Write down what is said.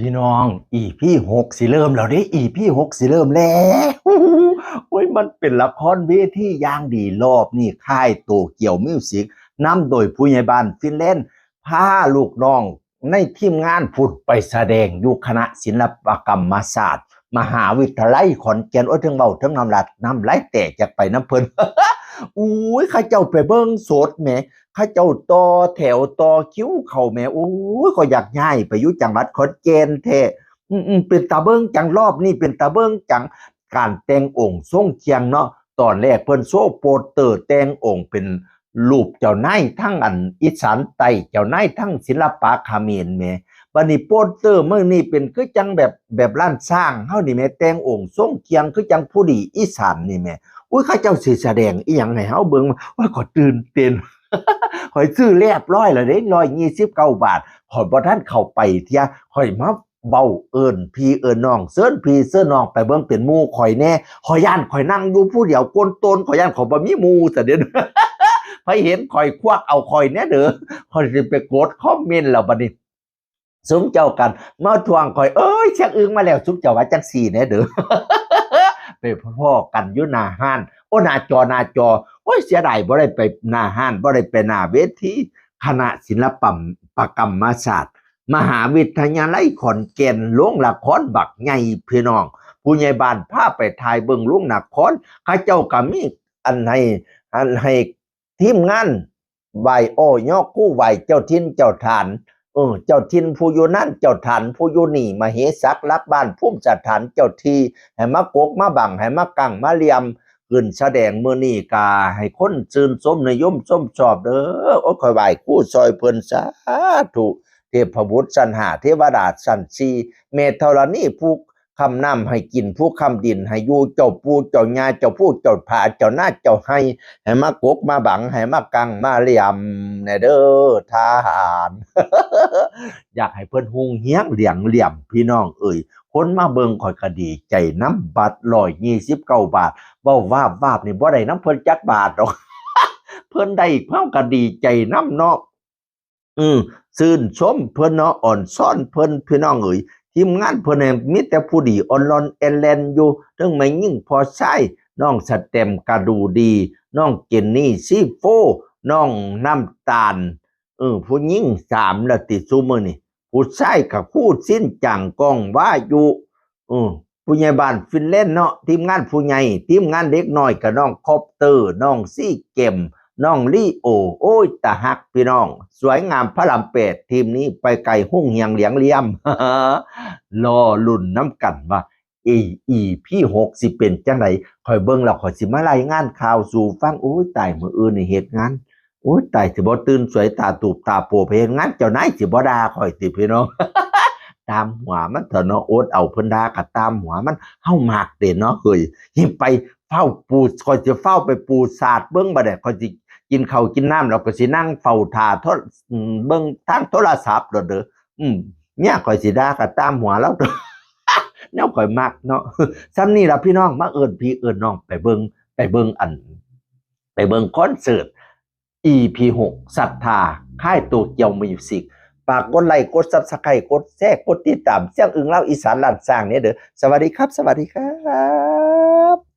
พี่น้องอีพี่หกสิเริ่มแล้วด้อีพี่หกสิเริ่มแล้วโอ้ยมันเป็นละครเวทีอย่างดีรอบนี่ค่ายโตเกียวมิวสิกนำโดยผู้ใหญ่บ้านฟินแลนด์พาลูกน้องในทีมงานพุดไปแสดงอยู่คณะศิลปกรรมศาสตร์ มหาวิทยาลัยขอนแก่นโอ้ยถึงเบาถึงน้ำลัดน้ำไหลแตกจากไปน้ำเพลินอุ้ยข้าเจ้าไปเบิ้งสดแหม ข้าเจ้าต่อแถวต่อคิ้วเข่าแม่โอ้ยก็อยากย้ายไปอยู่จังหวัดขอนแก่นแท้อืมเป็นตาเบิ้งจังรอบนี่เป็นตาเบิ้งจังการแต่งองค์ทรงเคียงเนาะตอนแรกเพิ่นโซ่โปสเตอร์แต่งองค์เป็นรูปเจ้านายทั้งอันอีสานใต้เจ้านายทั้งศิลปะเมรแม่บัดนี้โปสเตอร์เมื้อนี้เป็นคือจังแบบแบบร้านสร้างเฮานี่แม่แต่งองค์ทรงเคียงคือจังผู้ดีอีสานนี่แม่อุ้ยข้าเจ้าสิแสดงอีหยังให้เฮาเบิ่งว่าก็ตื่นเต้น ข่อยซื้อเรียบร้อยแล้วเด้ร้อยยี่สิบเก้าบาทข่อยบ่ท่านเข้าไปเทียข่อยมาเบาเอิญพี่เอิญน้องเซิร์นพี่เซิร์นน้องไปเบิ่งเป็นหมู่ข่อยแน่ข่อยย่านข่อยนั่งอยู่ผู้เดียวก้นตนข่อยย่านข่อยบ่มีหมู่ซะเด้อพอเห็นข่อยควักเอาข่อยแน่เด้อข่อยสิไปกดคอมเมนต์แล้วบัดนี้สมเจ้ากันมาทวงข่อยเอ้ยเชักอึ้งมาแล้วสมเจ้าว่าจังซี่แน่เด้อไปพ่อกันอยู่หน้าห้านโอ้หน้าจอหน้าจอโอ้ยเสียดายบ่ได้ไปหน้าห้านบ่ได้ไปหน้าเวทีคณะศิลปปกรรมศาสตร์ มหาวิทยาลัยขอนแก่นโรงละครบักใหญ่พี่น้อง ผู้ใหญ่บ้านพาไปถ่ายเบิ่งโรงละครข้าเจ้าก็มีอันให้อันให้ทีมงานไหวโอ้ยอกกู้ไหวเจ้าทินเจ้าฐานเออเจ้าทินผู้อยู่นั่นเจ้าฐานผู้อยู่นี่มาเหสักรักบ้านภูมิสถานเจ้าทีให้มากกมาบังให้มากังมาเลียม ขึ้นแสดงเมื้อนี้กาให้คนชื่นชมนิยมชมชอบเด้อโอ้คอยไหวคู่ซอยเพิ่นสาธุเทพบุตรสันหาเทวดาสันสีเมธธรณีผู้คำน้ำให้กินผู้คำดินให้อยู่เจ้าปูเจ้าญาเจ้าผู้เจ้าผาเจ้าหน้าเจ้าให้ให้มากกมาบังให้มากังมาเหลี่ยมแน่เด้อทหาร อยากให้เพิ่นฮุงเฮียงเหลี่ยงเหลี่ยมพี่น้องเอ่ย คนมาเบิงข่อยก็ดี ใจน้ำบัตร129บเก้าบาทว้าวาบวาบนี่บ่ได้น้ำเพิ่นจักบาทดอกเพิ่นได้เพิ่นก็ดีใจน้ำเนาะอืมซื่นชมเพิ่นเนาะอ่อนซ่อนเพิ่นพี่น้องเอ๋ยทีมงานเพิ่นเนี่ยมีแต่ผู้ดีอ่อนลอนแอนแลนอยู่เรื่องไม่ยิ่งพอใช้น้องสเต็มกระดูดีน้องเจนนี่ซีโฟน้องน้ำตาลเออผู้หญิงสามละติซุมื้อนี่ ผู้ชายกับผู้สิ้นจังกองว่าอยู่ออผู้ใหญ่บ้านฟินแลนด์เนาะทีมงานผู้ใหญ่ทีมงานเด็กน้อยกับน้องคอปเตอร์น้องซี่เกมน้องลี่โอ โอ้ยตาฮักพี่น้อง สวยงามพระลำเป็ดทีมนี้ไปไกลหุ่งเหียงเหลียงเลี่ยมรอลุ่นน้ำกันว่าอีอีพี่หกสิเป็นจังไหนคอยเบิ่งแล้วคอยสิมารายงานข่าวสู่ฟังโอ้ยตายมืออื่นในเหตุงาน โอ้ยตายสิบ่ตื่นสวยตาตูบตาโปไปเฮ็ดงานเจ้านายสิบ่ด่าคอยสิพี่น้อง ตามหัวมันเถอะเนาะโอ๊ตเอาเพิ่นดากับตามหัวมันเฮาหมากเด่นเนาะเฮ้ยหิไปเฝ้าปูคอยจะเฝ้าไปปูศาสตร์เบิ่งบ่ได้คอยสิกินข้าวกินน้ำเราก็สินั่งเฝ้าทาทรอืมเบิ่งทางโทรศัพท์เด้อเด้ออืมเนี่ยคอยสิด่ากับตามหัวแล้วเด้อแนวข่อยมักเนาะซ้ำนี่ล่ะพี่น้องมาเอิ้นพี่เอิ้นน้องไปเบิ่งไปเบิ่งอัน ไปเบิ่งคอนเสิร์ต EP 6ศรัทธา ค่ายโตเกียวมิวสิกฝากกดไลค์ กดซับสไครต์กดแชร์กดติดตามเสียงอึงเล่าอีสานหลานสร้างเนี่ยเด้อ สวัสดีครับ สวัสดีครับ